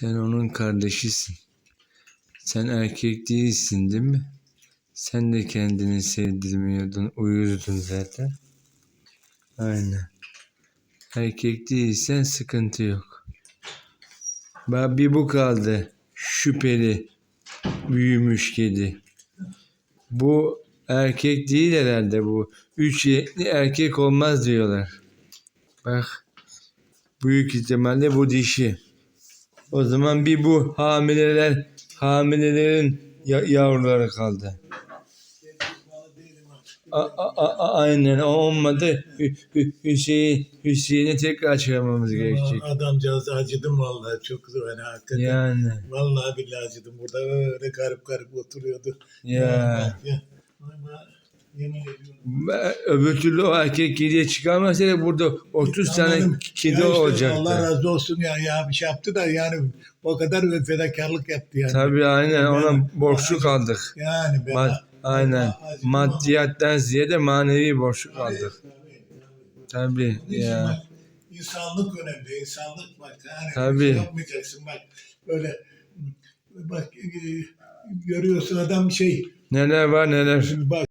Sen onun kardeşisin. Sen erkek değilsin değil mi? Sen de kendini sevdirmiyordun, uyurdun zaten. Aynen. Erkek değilsen sıkıntı yok. Bak bir bu kaldı. Şüpheli. Büyümüş kedi. Bu erkek değil herhalde bu. Üç yetli erkek olmaz diyorlar. Bak. Büyük ihtimalle bu dişi. O zaman bir bu hamileler, hamilelerin ya- yavruları kaldı. A- a- a- aynen o olmadı. Hü- Hü- Hüseyin Hüseyin'i tekrar çıkarmamız gerekecek. Adamcağız acıdım vallahi çok yani hakikaten. Yani Vallahi billahi acıdım. Burada öyle garip garip oturuyordu. ya. ya. Ama yemin ediyorum. Öbür türlü o erkek kediye çıkarmasaydı burada 30 tane Anladım. kedi Ya işte olacaktı. Allah razı olsun ya, ya bir şey yaptı da yani o kadar fedakarlık yaptı yani. Tabii aynen ona borçlu kaldık. Yani ben Ma- aynen. acıdım Maddiyattan ziyade manevi borçlu kaldık. Tabii için ya. bak, insanlık önemli. insanlık bak. Yani Tabii. şey yapmayacaksın bak. Böyle bak e, görüyorsun adam şey Neler var neler. bak